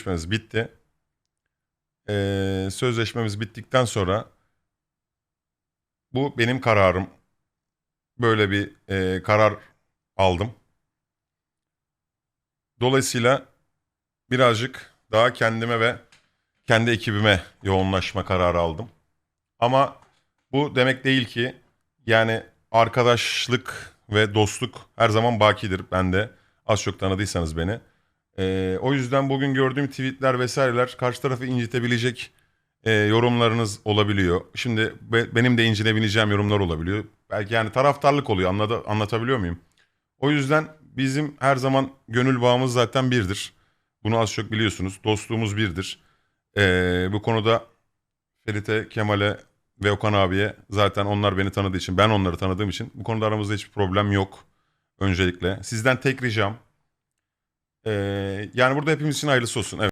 sözleşmemiz bitti. Ee, sözleşmemiz bittikten sonra bu benim kararım. Böyle bir e, karar aldım. Dolayısıyla birazcık daha kendime ve kendi ekibime yoğunlaşma kararı aldım. Ama bu demek değil ki yani arkadaşlık ve dostluk her zaman bakidir. Ben de az çok tanıdıysanız beni. Ee, o yüzden bugün gördüğüm tweetler vesaireler karşı tarafı incitebilecek e, yorumlarınız olabiliyor. Şimdi be- benim de incinebileceğim yorumlar olabiliyor. Belki yani taraftarlık oluyor anladı, anlatabiliyor muyum? O yüzden bizim her zaman gönül bağımız zaten birdir. Bunu az çok biliyorsunuz. Dostluğumuz birdir. Ee, bu konuda Ferit'e, Kemal'e ve Okan abiye zaten onlar beni tanıdığı için, ben onları tanıdığım için bu konuda aramızda hiçbir problem yok. Öncelikle. Sizden tek ricam, ee, yani burada hepimiz için hayırlısı olsun. Evet.